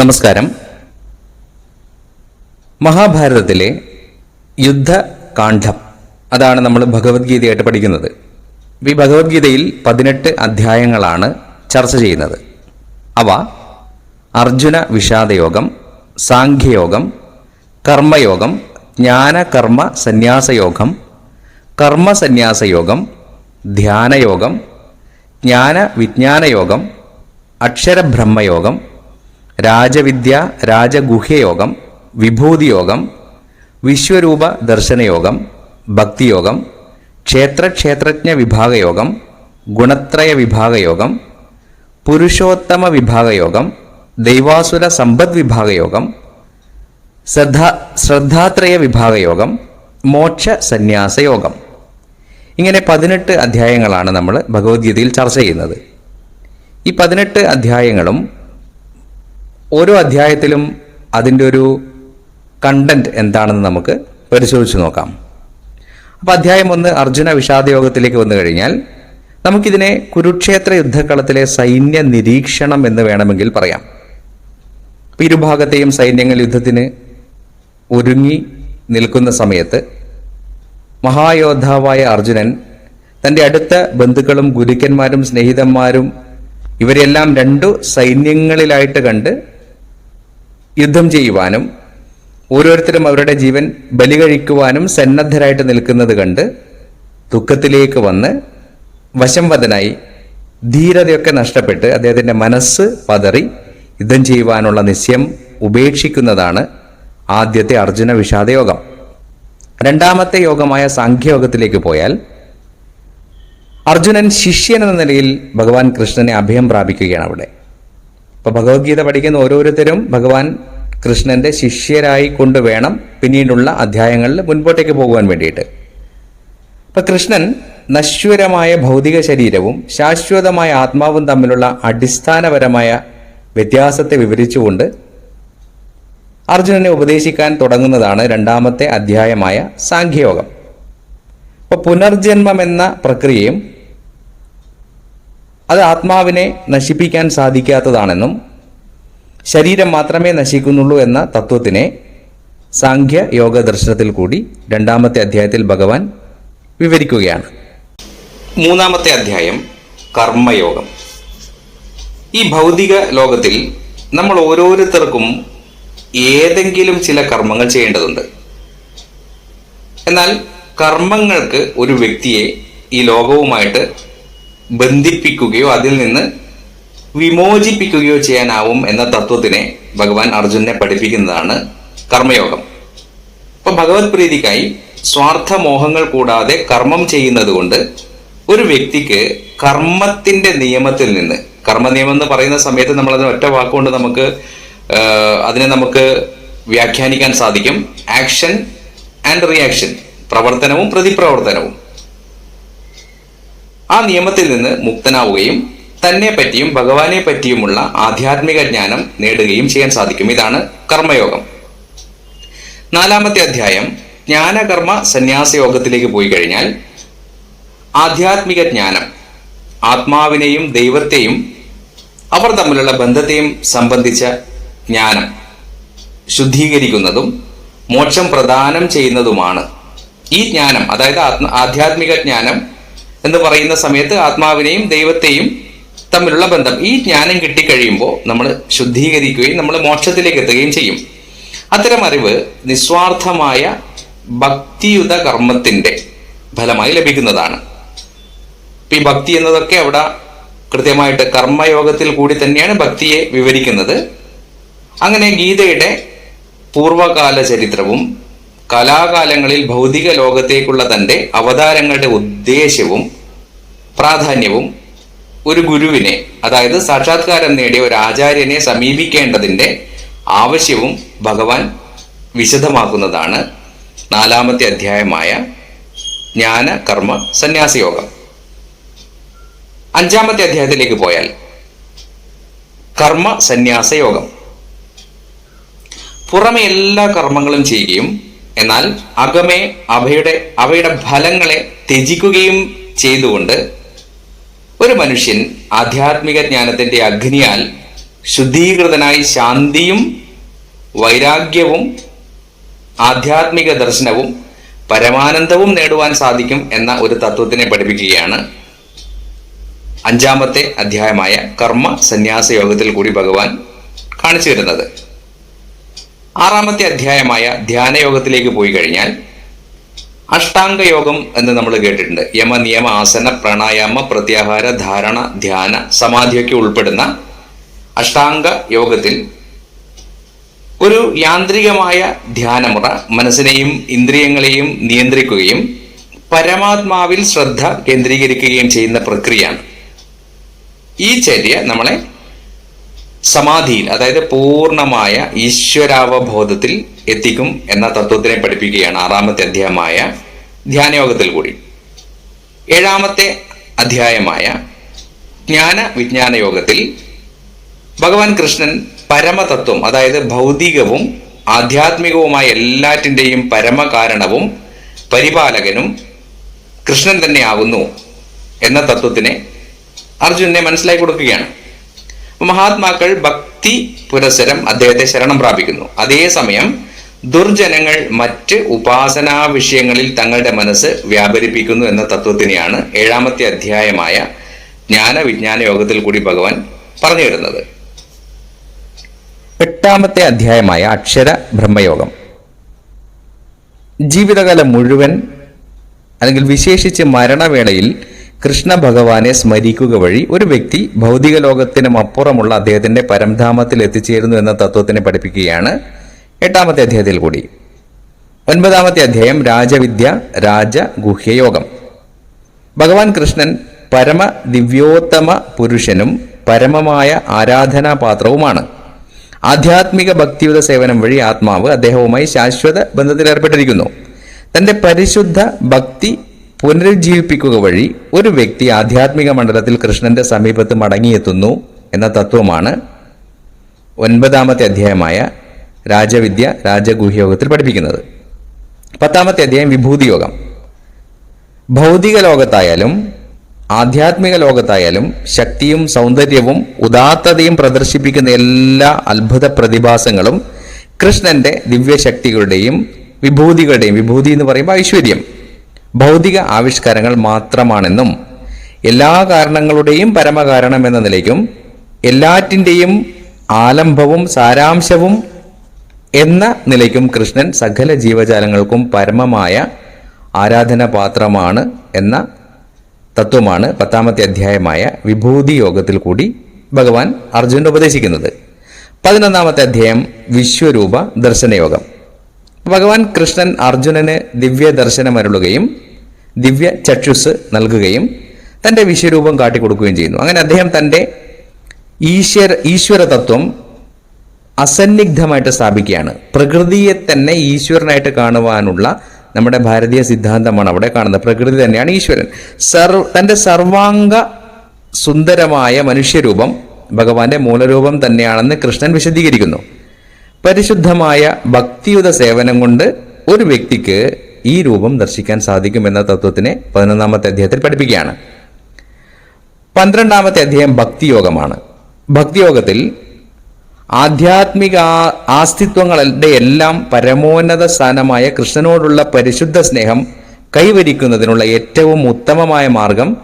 നമസ്കാരം. മഹാഭാരതത്തിലെ യുദ്ധകാന്ഡം അതാണ് നമ്മൾ ഭഗവത്ഗീതയായിട്ട് പഠിക്കുന്നത്. ഈ ഭഗവത്ഗീതയിൽ പതിനെട്ട് അധ്യായങ്ങളാണ് ചർച്ച ചെയ്യുന്നത്. അവ അർജുന വിഷാദയോഗം സാഖ്യയോഗം കർമ്മയോഗം ജ്ഞാനകർമ്മ സന്യാസയോഗം കർമ്മസന്യാസയോഗം ധ്യാനയോഗം ജ്ഞാന വിജ്ഞാനയോഗം അക്ഷരബ്രഹ്മയോഗം രാജവിദ്യ രാജഗുഹ്യയോഗം വിഭൂതിയോഗം വിശ്വരൂപ ദർശനയോഗം ഭക്തിയോഗം ക്ഷേത്രക്ഷേത്രജ്ഞ വിഭാഗയോഗം ഗുണത്രയ വിഭാഗയോഗം പുരുഷോത്തമ വിഭാഗയോഗം ദൈവാസുര സമ്പദ് വിഭാഗയോഗം ശ്രദ്ധ ശ്രദ്ധാത്രയ വിഭാഗയോഗം മോക്ഷ സന്യാസയോഗം. ഇങ്ങനെ പതിനെട്ട് അധ്യായങ്ങളാണ് നമ്മൾ ഭഗവത്ഗീതയിൽ ചർച്ച ചെയ്യുന്നത്. ഈ പതിനെട്ട് അധ്യായങ്ങളും ഓരോ അധ്യായത്തിലും അതിന്റെ ഒരു കണ്ടന്റ് എന്താണെന്ന് നമുക്ക് പരിശോധിച്ച് നോക്കാം. അപ്പോൾ അധ്യായം ഒന്ന് അർജുന വിഷാദയോഗത്തിലേക്ക് വന്നു കഴിഞ്ഞാൽ നമുക്കിതിനെ കുരുക്ഷേത്ര യുദ്ധക്കളത്തിലെ സൈന്യ നിരീക്ഷണം എന്ന് വേണമെങ്കിൽ പറയാം. അപ്പം ഇരുഭാഗത്തെയും സൈന്യങ്ങൾ യുദ്ധത്തിന് ഒരുങ്ങി നിൽക്കുന്ന സമയത്ത് മഹായോദ്ധാവായ അർജുനൻ തന്റെ അടുത്ത ബന്ധുക്കളും ഗുരുക്കന്മാരും സ്നേഹിതന്മാരും ഇവരെല്ലാം രണ്ടു സൈന്യങ്ങളിലായിട്ട് കണ്ട് യുദ്ധം ചെയ്യുവാനും ഓരോരുത്തരും അവരുടെ ജീവൻ ബലി കഴിക്കുവാനും സന്നദ്ധരായിട്ട് നിൽക്കുന്നത് കണ്ട് ദുഃഖത്തിലേക്ക് വന്ന് വശംവദനായി ധീരതയൊക്കെ നഷ്ടപ്പെട്ട് അദ്ദേഹത്തിന്റെ മനസ്സ് പതറി യുദ്ധം ചെയ്യുവാനുള്ള നിശ്ചയം ഉപേക്ഷിക്കുന്നതാണ് ആദ്യത്തെ അർജുന വിഷാദയോഗം. രണ്ടാമത്തെ യോഗമായ സാഖ്യയോഗത്തിലേക്ക് പോയാൽ അർജുനൻ ശിഷ്യൻ എന്ന നിലയിൽ ഭഗവാൻ കൃഷ്ണനെ അഭയം പ്രാപിക്കുകയാണ് അവിടെ. അപ്പൊ ഭഗവത്ഗീത പഠിക്കുന്ന ഓരോരുത്തരും ഭഗവാൻ കൃഷ്ണന്റെ ശിഷ്യരായി കൊണ്ട് വേണം പിന്നീടുള്ള അധ്യായങ്ങളിൽ മുൻപോട്ടേക്ക് പോകുവാൻ വേണ്ടിയിട്ട്. അപ്പൊ കൃഷ്ണൻ നശ്വരമായ ഭൗതിക ശരീരവും ശാശ്വതമായ ആത്മാവും തമ്മിലുള്ള അടിസ്ഥാനപരമായ വ്യത്യാസത്തെ വിവരിച്ചുകൊണ്ട് അർജുനനെ ഉപദേശിക്കാൻ തുടങ്ങുന്നതാണ് രണ്ടാമത്തെ അധ്യായമായ സാഖ്യയോഗം. അപ്പൊ പുനർജന്മം എന്ന പ്രക്രിയയും അത് ആത്മാവിനെ നശിപ്പിക്കാൻ സാധിക്കാത്തതാണെന്നും ശരീരം മാത്രമേ നശിക്കുന്നുള്ളൂ എന്ന തത്വത്തിനെ സാഖ്യ യോഗ ദർശനത്തിൽ കൂടി രണ്ടാമത്തെ അധ്യായത്തിൽ ഭഗവാൻ വിവരിക്കുകയാണ്. മൂന്നാമത്തെ അധ്യായം കർമ്മയോഗം. ഈ ഭൗതിക ലോകത്തിൽ നമ്മൾ ഓരോരുത്തർക്കും ഏതെങ്കിലും ചില കർമ്മങ്ങൾ ചെയ്യേണ്ടതുണ്ട്. എന്നാൽ കർമ്മങ്ങൾക്ക് ഒരു വ്യക്തിയെ ഈ ലോകവുമായിട്ട് ബന്ധിപ്പിക്കുകയോ അതിൽ നിന്ന് വിമോചിപ്പിക്കുകയോ ചെയ്യാനാവും എന്ന തത്വത്തിനെ ഭഗവാൻ അർജുനെ പഠിപ്പിക്കുന്നതാണ് കർമ്മയോഗം. അപ്പൊ ഭഗവത് പ്രീതിക്കായി സ്വാർത്ഥ മോഹങ്ങൾ കൂടാതെ കർമ്മം ചെയ്യുന്നത് കൊണ്ട് ഒരു വ്യക്തിക്ക് കർമ്മത്തിന്റെ നിയമത്തിൽ നിന്ന് കർമ്മ നിയമം എന്ന് പറയുന്ന സമയത്ത് നമ്മൾ അതിന് ഒറ്റ വാക്കുകൊണ്ട് നമുക്ക് അതിനെ നമുക്ക് വ്യാഖ്യാനിക്കാൻ സാധിക്കും. ആക്ഷൻ ആൻഡ് റിയാക്ഷൻ പ്രവർത്തനവും പ്രതിപ്രവർത്തനവും. ആ നിയമത്തിൽ നിന്ന് മുക്തനാവുകയും തന്നെ പറ്റിയും ഭഗവാനെ പറ്റിയുമുള്ള ആധ്യാത്മിക ജ്ഞാനം നേടുകയും ചെയ്യാൻ സാധിക്കും. ഇതാണ് കർമ്മയോഗം. നാലാമത്തെ അധ്യായം ജ്ഞാനകർമ്മ സന്യാസ യോഗത്തിലേക്ക് പോയി കഴിഞ്ഞാൽ ആധ്യാത്മിക ജ്ഞാനം ആത്മാവിനെയും ദൈവത്തെയും അവർ തമ്മിലുള്ള ബന്ധത്തെയും സംബന്ധിച്ച ജ്ഞാനം ശുദ്ധീകരിക്കുന്നതും മോക്ഷം പ്രദാനം ചെയ്യുന്നതുമാണ് ഈ ജ്ഞാനം. അതായത് ആത്മ- ആധ്യാത്മിക ജ്ഞാനം എന്ന് പറയുന്ന സമയത്ത് ആത്മാവിനെയും ദൈവത്തെയും തമ്മിലുള്ള ബന്ധം ഈ ജ്ഞാനം കിട്ടിക്കഴിയുമ്പോൾ നമ്മൾ ശുദ്ധീകരിക്കുകയും നമ്മൾ മോക്ഷത്തിലേക്ക് എത്തുകയും ചെയ്യും. അത്തരം അറിവ് നിസ്വാർത്ഥമായ ഭക്തിയുത കർമ്മത്തിന്റെ ഫലമായി ലഭിക്കുന്നതാണ്. ഈ ഭക്തി എന്നതൊക്കെ അവിടെ കൃത്യമായിട്ട് കർമ്മയോഗത്തിൽ കൂടി തന്നെയാണ് ഭക്തിയെ വിവരിക്കുന്നത്. അങ്ങനെ ഗീതയുടെ പൂർവകാല ചരിത്രവും കലാകാലങ്ങളിൽ ഭൗതിക ലോകത്തേക്കുള്ള തന്റെ അവതാരങ്ങളുടെ ഉദ്ദേശവും പ്രാധാന്യവും ഒരു ഗുരുവിനെ അതായത് സാക്ഷാത്കാരം നേടിയ ഒരു ആചാര്യനെ സമീപിക്കേണ്ടതിന്റെ ആവശ്യവും ഭഗവാൻ വിശദമാക്കുന്നതാണ് നാലാമത്തെ അധ്യായമായ ജ്ഞാന കർമ്മ സന്യാസയോഗം. അഞ്ചാമത്തെ അധ്യായത്തിലേക്ക് പോയാൽ കർമ്മ സന്യാസയോഗം. പുറമെ എല്ലാ കർമ്മങ്ങളും ചെയ്യുകയും എന്നാൽ അകമേ അവയുടെ അവയുടെ ഫലങ്ങളെ ത്യജിക്കുകയും ചെയ്തുകൊണ്ട് ഒരു മനുഷ്യൻ ആധ്യാത്മിക ജ്ഞാനത്തിന്റെ അഗ്നിയാൽ ശുദ്ധീകൃതനായി ശാന്തിയും വൈരാഗ്യവും ആധ്യാത്മിക ദർശനവും പരമാനന്ദവും നേടുവാൻ സാധിക്കും എന്ന ഒരു തത്വത്തിനെ പഠിപ്പിക്കുകയാണ് അഞ്ചാമത്തെ അധ്യായമായ കർമ്മ സന്യാസ യോഗത്തിൽ കൂടി ഭഗവാൻ കാണിച്ചു തരുന്നത്. ആറാമത്തെ അധ്യായമായ ധ്യാനയോഗത്തിലേക്ക് പോയി കഴിഞ്ഞാൽ അഷ്ടാംഗയോഗം എന്ന് നമ്മൾ കേട്ടിട്ടുണ്ട്. യമ നിയമ ആസന പ്രാണായാമ പ്രത്യാഹാര ധാരണ ധ്യാന സമാധിയൊക്കെ ഉൾപ്പെടുന്ന അഷ്ടാംഗ യോഗത്തിൽ ഒരു യാന്ത്രികമായ ധ്യാനമുറ മനസ്സിനെയും ഇന്ദ്രിയങ്ങളെയും നിയന്ത്രിക്കുകയും പരമാത്മാവിൽ ശ്രദ്ധ കേന്ദ്രീകരിക്കുകയും ചെയ്യുന്ന പ്രക്രിയയാണ്. ഈ ചര്യ നമ്മളെ സമാധിയിൽ അതായത് പൂർണമായ ഈശ്വരാവബോധത്തിൽ എത്തിക്കും എന്ന തത്വത്തിനെ പഠിപ്പിക്കുകയാണ് ആറാമത്തെ അധ്യായമായ ധ്യാനയോഗത്തിൽ കൂടി. ഏഴാമത്തെ അധ്യായമായ ജ്ഞാന വിജ്ഞാന യോഗത്തിൽ ഭഗവാൻ കൃഷ്ണൻ പരമതത്വം അതായത് ഭൗതികവും ആധ്യാത്മികവുമായ എല്ലാറ്റിന്റെയും പരമകാരണവും പരിപാലകനും കൃഷ്ണൻ തന്നെയാകുന്നു എന്ന തത്വത്തിനെ അർജുനെ മനസ്സിലാക്കി കൊടുക്കുകയാണ്. മഹാത്മാക്കൾ ഭക്തി പുരസരം അദ്ദേഹത്തെ ശരണം പ്രാപിക്കുന്നു. അതേസമയം ദുർജനങ്ങൾ മറ്റ് ഉപാസനാ വിഷയങ്ങളിൽ തങ്ങളുടെ മനസ്സ് വ്യാപരിപ്പിക്കുന്നു എന്ന തത്വത്തിനെയാണ് ഏഴാമത്തെ അധ്യായമായ ജ്ഞാന വിജ്ഞാന യോഗത്തിൽ കൂടി ഭഗവാൻ പറഞ്ഞു വരുന്നത് എട്ടാമത്തെ അധ്യായമായ അക്ഷര ബ്രഹ്മയോഗം. ജീവിതകാലം മുഴുവൻ അല്ലെങ്കിൽ വിശേഷിച്ച് മരണവേളയിൽ കൃഷ്ണ ഭഗവാനെ സ്മരിക്കുക വഴി ഒരു വ്യക്തി ഭൗതിക ലോകത്തിനും അപ്പുറമുള്ള അദ്ദേഹത്തിന്റെ പരംധാമത്തിൽ എത്തിച്ചേരുന്നു എന്ന തത്വത്തിനെ പഠിപ്പിക്കുകയാണ് എട്ടാമത്തെ അധ്യായത്തിൽ കൂടി. ഒൻപതാമത്തെ അധ്യായം രാജവിദ്യ രാജഗുഹ്യയോഗം ഭഗവാൻ കൃഷ്ണൻ പരമ ദിവ്യോത്തമ പുരുഷനും പരമമായ ആരാധനാപാത്രവുമാണ്. ആധ്യാത്മിക ഭക്തിയുത സേവനം വഴി ആത്മാവ് അദ്ദേഹവുമായി ശാശ്വത ബന്ധത്തിലേർപ്പെട്ടിരിക്കുന്നു. തന്റെ പരിശുദ്ധ ഭക്തി പുനരുജ്ജീവിപ്പിക്കുക വഴി ഒരു വ്യക്തി ആധ്യാത്മിക മണ്ഡലത്തിൽ കൃഷ്ണന്റെ സമീപത്ത് മടങ്ങിയെത്തുന്നു എന്ന തത്വമാണ് ഒൻപതാമത്തെ അധ്യായമായ രാജവിദ്യ രാജഗുഹ്യോഗത്തിൽ പഠിപ്പിക്കുന്നത്. പത്താമത്തെ അധ്യായം വിഭൂതിയോഗം. ഭൗതിക ലോകത്തായാലും ആധ്യാത്മിക ലോകത്തായാലും ശക്തിയും സൗന്ദര്യവും ഉദാത്തതയും പ്രദർശിപ്പിക്കുന്ന എല്ലാ അത്ഭുത പ്രതിഭാസങ്ങളും കൃഷ്ണന്റെ ദിവ്യശക്തികളുടെയും വിഭൂതികളുടെയും വിഭൂതി എന്ന് പറയുമ്പോൾ ഐശ്വര്യം. ഭൗതിക ആവിഷ്കാരങ്ങൾ മാത്രമാണെന്നും എല്ലാ കാരണങ്ങളുടെയും പരമകാരണം എന്ന നിലയ്ക്കും എല്ലാറ്റിന്റെയും ആലംഭവും സാരാംശവും എന്ന നിലയ്ക്കും കൃഷ്ണൻ സകല ജീവജാലങ്ങൾക്കും പരമമായ ആരാധനാപാത്രമാണ് എന്ന തത്വമാണ് പത്താമത്തെ അധ്യായമായ വിഭൂതി യോഗത്തിൽ കൂടി ഭഗവാൻ അർജുനൻ ഉപദേശിക്കുന്നത്. പതിനൊന്നാമത്തെ അധ്യായം വിശ്വരൂപ ദർശനയോഗം. ഭഗവാൻ കൃഷ്ണൻ അർജുനന് ദിവ്യ ദർശനമരുളുകയും ദിവ്യ ചക്ഷുസ് നൽകുകയും തന്റെ വിശ്വരൂപം കാട്ടിക്കൊടുക്കുകയും ചെയ്യുന്നു. അങ്ങനെ അദ്ദേഹം തന്റെ ഈശ്വര ഈശ്വര തത്വം അസന്നിഗ്ധമായിട്ട് സ്ഥാപിക്കുകയാണ്. പ്രകൃതിയെ തന്നെ ഈശ്വരനായിട്ട് കാണുവാനുള്ള നമ്മുടെ ഭാരതീയ സിദ്ധാന്തമാണ് അവിടെ കാണുന്നത്. പ്രകൃതി തന്നെയാണ് ഈശ്വരൻ. സർവ തന്റെ സർവാംഗ സുന്ദരമായ മനുഷ്യരൂപം ഭഗവാന്റെ മൂലരൂപം തന്നെയാണെന്ന് കൃഷ്ണൻ വിശദീകരിക്കുന്നു. പരിശുദ്ധമായ ഭക്തിയുത സേവനം കൊണ്ട് ഒരു വ്യക്തിക്ക് ഈ രൂപം ദർശിക്കാൻ സാധിക്കും സാധിക്കുമെന്ന തത്വത്തിനെ പതിനൊന്നാമത്തെ അധ്യായത്തിൽ പഠിപ്പിക്കുകയാണ്. പന്ത്രണ്ടാമത്തെ അധ്യായം ഭക്തിയോഗമാണ്. ഭക്തിയോഗത്തിൽ ആധ്യാത്മിക ആസ്തിത്വങ്ങളുടെ എല്ലാം പരമോന്നത സ്ഥാനമായ കൃഷ്ണനോടുള്ള പരിശുദ്ധ സ്നേഹം കൈവരിക്കുന്നതിനുള്ള ഏറ്റവും ഉത്തമമായ മാർഗം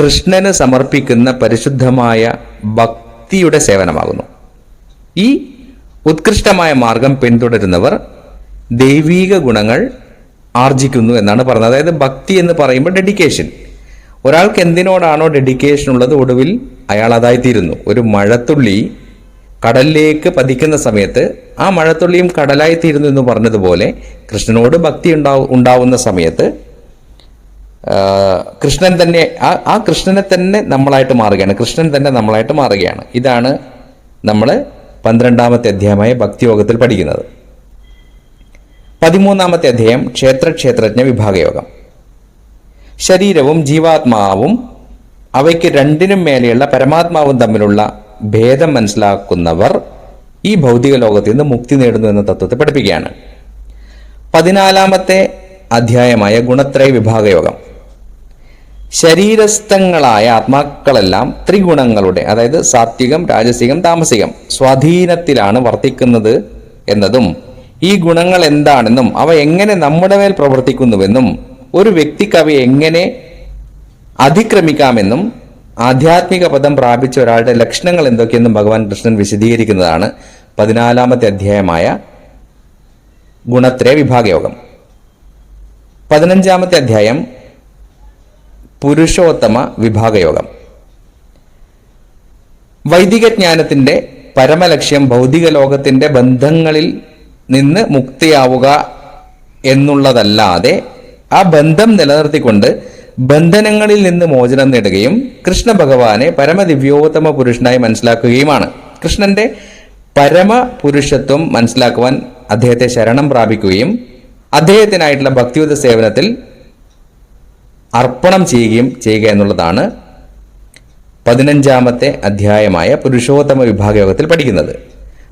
കൃഷ്ണന് സമർപ്പിക്കുന്ന പരിശുദ്ധമായ ഭക്തിയുടെ സേവനമാകുന്നു. ഈ ഉത്കൃഷ്ടമായ മാർഗം പിന്തുടരുന്നവർ ദൈവീക ഗുണങ്ങൾ ആർജിക്കുന്നു എന്നാണ് പറഞ്ഞത്. അതായത് ഭക്തി എന്ന് പറയുമ്പോൾ ഡെഡിക്കേഷൻ ഒരാൾക്ക് എന്തിനോടാണോ ഡെഡിക്കേഷൻ ഉള്ളത് ഒടുവിൽ അയാൾ അതായിത്തീരുന്നു. ഒരു മഴത്തുള്ളി കടലിലേക്ക് പതിക്കുന്ന സമയത്ത് ആ മഴത്തുള്ളിയും കടലായി തീരുന്നു എന്ന് പറഞ്ഞതുപോലെ കൃഷ്ണനോട് ഭക്തി ഉണ്ടാവും ഉണ്ടാവുന്ന സമയത്ത് കൃഷ്ണൻ തന്നെ ആ ആ കൃഷ്ണനെ തന്നെ നമ്മളായിട്ട് മാറുകയാണ്. കൃഷ്ണൻ തന്നെ നമ്മളായിട്ട് മാറുകയാണ്. ഇതാണ് നമ്മൾ പന്ത്രണ്ടാമത്തെ അധ്യായമായ ഭക്തിയോഗത്തിൽ പഠിക്കുന്നത്. പതിമൂന്നാമത്തെ അധ്യായം ക്ഷേത്രക്ഷേത്രജ്ഞ വിഭാഗയോഗം. ശരീരവും ജീവാത്മാവും അവയ്ക്ക് രണ്ടിനും മേലെയുള്ള പരമാത്മാവും തമ്മിലുള്ള ഭേദം മനസ്സിലാക്കുന്നവർ ഈ ഭൗതിക ലോകത്തിൽ നിന്ന് മുക്തി നേടുന്നു എന്ന തത്വത്തെ പഠിപ്പിക്കുകയാണ്. പതിനാലാമത്തെ അധ്യായമായ ഗുണത്രയ വിഭാഗയോഗം. ശരീരസ്ഥങ്ങളായ ആത്മാക്കളെല്ലാം ത്രിഗുണങ്ങളുടെ അതായത് സാത്വികം രാജസികം താമസികം സ്വാധീനത്തിലാണ് വർത്തിക്കുന്നത് എന്നതും ഈ ഗുണങ്ങൾ എന്താണെന്നും അവ എങ്ങനെ നമ്മുടെ മേൽ പ്രവർത്തിക്കുന്നുവെന്നും ഒരു വ്യക്തിക്ക് അവയെ എങ്ങനെ അതിക്രമിക്കാമെന്നും ആധ്യാത്മിക പദം പ്രാപിച്ച ഒരാളുടെ ലക്ഷണങ്ങൾ എന്തൊക്കെയെന്നും ഭഗവാൻ കൃഷ്ണൻ വിശദീകരിക്കുന്നതാണ് പതിനാലാമത്തെ അധ്യായമായ ഗുണത്രയ വിഭാഗയോഗം. പതിനഞ്ചാമത്തെ അധ്യായം പുരുഷോത്തമ വിഭാഗയോഗം. വൈദികജ്ഞാനത്തിന്റെ പരമലക്ഷ്യം ഭൗതിക ലോകത്തിന്റെ ബന്ധങ്ങളിൽ നിന്ന് മുക്തിയാവുക എന്നുള്ളതല്ലാതെ ആ ബന്ധം നിലനിർത്തിക്കൊണ്ട് ബന്ധനങ്ങളിൽ നിന്ന് മോചനം നേടുകയും കൃഷ്ണ ഭഗവാനെ പരമദിവ്യോത്തമ പുരുഷനായി മനസ്സിലാക്കുകയുമാണ്. കൃഷ്ണന്റെ പരമപുരുഷത്വം മനസ്സിലാക്കുവാൻ അദ്ദേഹത്തെ ശരണം പ്രാപിക്കുകയും അദ്ദേഹത്തിനായിട്ടുള്ള ഭക്തിയുത സേവനത്തിൽ അർപ്പണം ചെയ്യുകയും ചെയ്യുക എന്നുള്ളതാണ് പതിനഞ്ചാമത്തെ അധ്യായമായ പുരുഷോത്തമ വിഭാഗയോഗത്തിൽ പഠിക്കുന്നത്.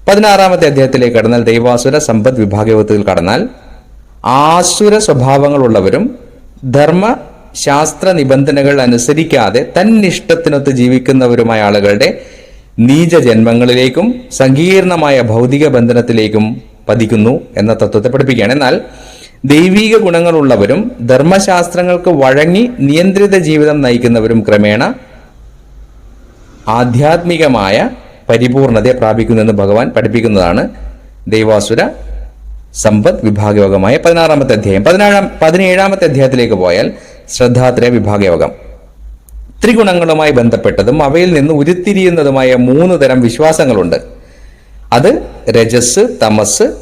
പതിനാറാമത്തെ അധ്യായത്തിലേക്ക് കടന്നാൽ ദൈവാസുര സമ്പദ് വിഭാഗയോഗത്തിൽ കടന്നാൽ ആസുര സ്വഭാവങ്ങളുള്ളവരും ധർമ്മ ശാസ്ത്ര നിബന്ധനകൾ അനുസരിക്കാതെ തന്നിഷ്ടത്തിനൊത്ത് ജീവിക്കുന്നവരുമായ ആളുകളുടെ നീച ജന്മങ്ങളിലേക്കും സങ്കീർണമായ ഭൗതിക ബന്ധനത്തിലേക്കും പതിക്കുന്നു എന്ന തത്വത്തെ പഠിപ്പിക്കുകയാണ്. എന്നാൽ ദൈവീക ഗുണങ്ങളുള്ളവരും ധർമ്മശാസ്ത്രങ്ങൾക്ക് വഴങ്ങി നിയന്ത്രിത ജീവിതം നയിക്കുന്നവരും ക്രമേണ ആധ്യാത്മികമായ പരിപൂർണതയെ പ്രാപിക്കുന്നെന്ന് ഭഗവാൻ പഠിപ്പിക്കുന്നതാണ് ദൈവാസുര സമ്പദ് വിഭാഗയോഗമായ പതിനാറാമത്തെ അധ്യായം. പതിനാഴാം പതിനേഴാമത്തെ അധ്യായത്തിലേക്ക് പോയാൽ ശ്രദ്ധാത്രയ വിഭാഗയോഗം. ത്രിഗുണങ്ങളുമായി ബന്ധപ്പെട്ടതും അവയിൽ നിന്ന് ഉരുത്തിരിയുന്നതുമായ മൂന്ന് തരം വിശ്വാസങ്ങളുണ്ട്. അത് രജസ് തമസ്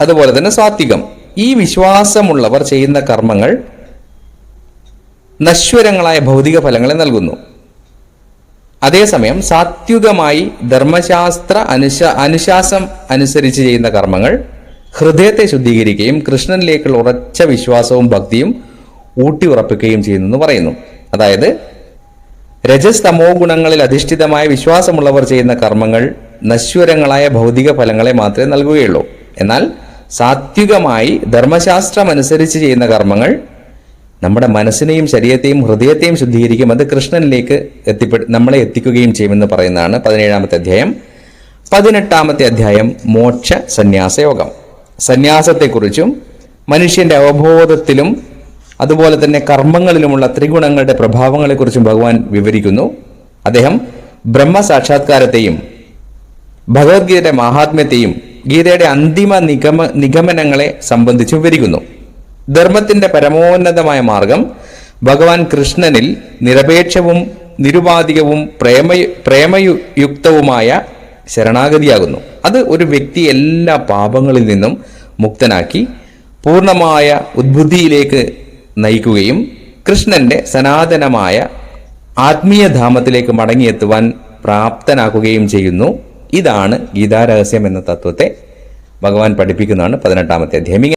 അതുപോലെ തന്നെ സാത്വികം. ഈ വിശ്വാസമുള്ളവർ ചെയ്യുന്ന കർമ്മങ്ങൾ നശ്വരങ്ങളായ ഭൗതിക ഫലങ്ങളെ നൽകുന്നു. അതേസമയം സാത്വികമായി ധർമ്മശാസ്ത്ര അനുശ അനുശാസം അനുസരിച്ച് ചെയ്യുന്ന കർമ്മങ്ങൾ ഹൃദയത്തെ ശുദ്ധീകരിക്കുകയും കൃഷ്ണനിലേക്കുള്ള ഉറച്ച വിശ്വാസവും ഭക്തിയും ഊട്ടിയുറപ്പിക്കുകയും ചെയ്യുന്നു പറയുന്നു. അതായത് രജസ് തമോ ഗുണങ്ങളിൽ അധിഷ്ഠിതമായ വിശ്വാസമുള്ളവർ ചെയ്യുന്ന കർമ്മങ്ങൾ നശ്വരങ്ങളായ ഭൗതിക ഫലങ്ങളെ മാത്രമേ നൽകുകയുള്ളൂ. എന്നാൽ സാത്വികമായി ധർമ്മശാസ്ത്രം അനുസരിച്ച് ചെയ്യുന്ന കർമ്മങ്ങൾ നമ്മുടെ മനസ്സിനെയും ശരീരത്തെയും ഹൃദയത്തെയും ശുദ്ധീകരിക്കും. അത് കൃഷ്ണനിലേക്ക് എത്തിപ്പെ നമ്മളെ എത്തിക്കുകയും ചെയ്യുമെന്ന് പറയുന്നതാണ് പതിനേഴാമത്തെ അധ്യായം. പതിനെട്ടാമത്തെ അധ്യായം മോക്ഷ സന്യാസയോഗം. സന്യാസത്തെക്കുറിച്ചും മനുഷ്യന്റെ അവബോധത്തിലും അതുപോലെ തന്നെ കർമ്മങ്ങളിലുമുള്ള ത്രിഗുണങ്ങളുടെ പ്രഭാവങ്ങളെക്കുറിച്ചും ഭഗവാൻ വിവരിക്കുന്നു. അദ്ദേഹം ബ്രഹ്മസാക്ഷാത്കാരത്തെയും ഭഗവത്ഗീതയുടെ മാഹാത്മ്യത്തെയും ഗീതയുടെ അന്തിമ നിഗമ നിഗമനങ്ങളെ സംബന്ധിച്ച് വിവരിക്കുന്നു. ധർമ്മത്തിന്റെ പരമോന്നതമായ മാർഗം ഭഗവാൻ കൃഷ്ണനിൽ നിരപേക്ഷവും നിരുപാധികവും പ്രേമ പ്രേമയുക്തവുമായ ശരണാഗതിയാകുന്നു. അത് ഒരു വ്യക്തി എല്ലാ പാപങ്ങളിൽ നിന്നും മുക്തനാക്കി പൂർണമായ ഉദ്ബുദ്ധിയിലേക്ക് നയിക്കുകയും കൃഷ്ണന്റെ സനാതനമായ ആത്മീയധാമത്തിലേക്ക് മടങ്ങിയെത്തുവാൻ പ്രാപ്തനാക്കുകയും ചെയ്യുന്നു. ഇതാണ് ഗീതാരഹസ്യം എന്ന തത്വത്തെ ഭഗവാൻ പഠിപ്പിക്കുന്നതാണ് പതിനെട്ടാമത്തെ അധ്യായം.